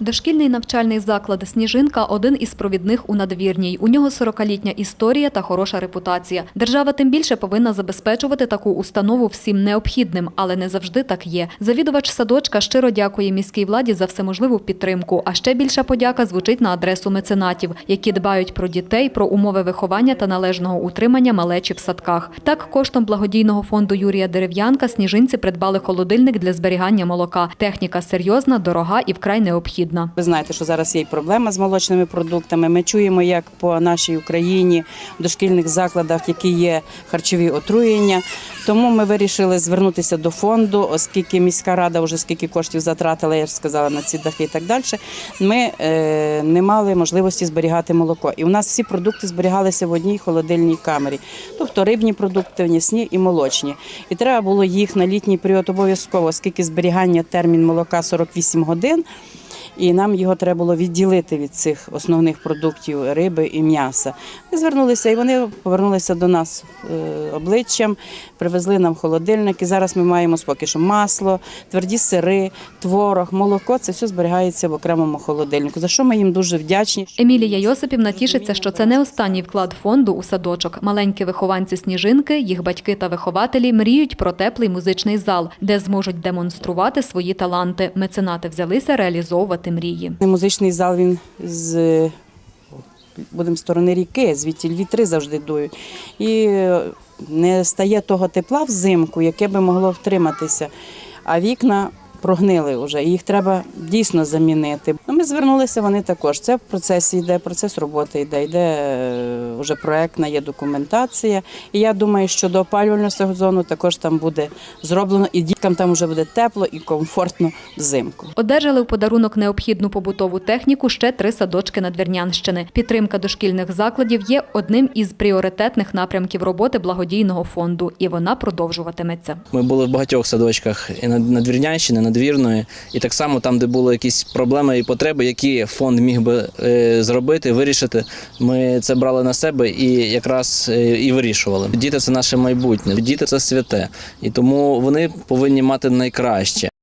Дошкільний навчальний заклад Сніжинка один із провідних у надвірній. У нього 40-літня історія та хороша репутація. Держава тим більше повинна забезпечувати таку установу всім необхідним, але не завжди так є. Завідувач садочка щиро дякує міській владі за всеможливу підтримку. А ще більша подяка звучить на адресу меценатів, які дбають про дітей, про умови виховання та належного утримання малечі в садках. Так, коштом благодійного фонду Юрія Дерев'янка сніжинці придбали холодильник для зберігання молока. Техніка серйозна, дорога і вкрай необхідна. Ви знаєте, що зараз є проблема з молочними продуктами. Ми чуємо, як по нашій Україні в дошкільних закладах, які є харчові отруєння. Тому ми вирішили звернутися до фонду, оскільки міська рада вже скільки коштів затратила, я ж сказала, на ці дахи і так далі. Ми е, не мали можливості зберігати молоко. І у нас всі продукти зберігалися в одній холодильній камері, тобто рибні продукти, м'ясні і молочні. І треба було їх на літній період обов'язково, оскільки зберігання термін молока 48 годин. І нам його треба було відділити від цих основних продуктів риби і м'яса. Ми звернулися, і вони повернулися до нас е, обличчям, привезли нам холодильник. І зараз ми маємо поки що масло, тверді сири, творог, молоко. Це все зберігається в окремому холодильнику. За що ми їм дуже вдячні. Емілія Йосипівна тішиться, що це не останній вклад фонду у садочок. Маленькі вихованці сніжинки, їх батьки та вихователі мріють про теплий музичний зал, де зможуть демонструвати свої таланти. Меценати взялися реалізовувати мрії. Музичний зал він з будемо сторони ріки, звідти вітри завжди дують. І е, не стає того тепла взимку, яке би могло втриматися. А вікна прогнили вже, їх треба дійсно замінити. Ну, Ми звернулися, вони також. Це в процесі йде, процес роботи йде, йде е, вже проектна, є документація. І я думаю, що до опалювального сезону також там буде зроблено, і діткам там вже буде тепло і комфортно взимку. Одержали в подарунок необхідну побутову техніку ще три садочки Надвірнянщини. Підтримка дошкільних закладів є одним із пріоритетних напрямків роботи благодійного фонду, і вона продовжуватиметься. Ми були в багатьох садочках і на Надвірнянщини, Надвірної, і так само там, де були якісь проблеми і потреби, які фонд міг би е, зробити, вирішити. Ми це брали на себе і якраз е, і вирішували. Діти це наше майбутнє, діти це святе, і тому вони повинні мати найкраще.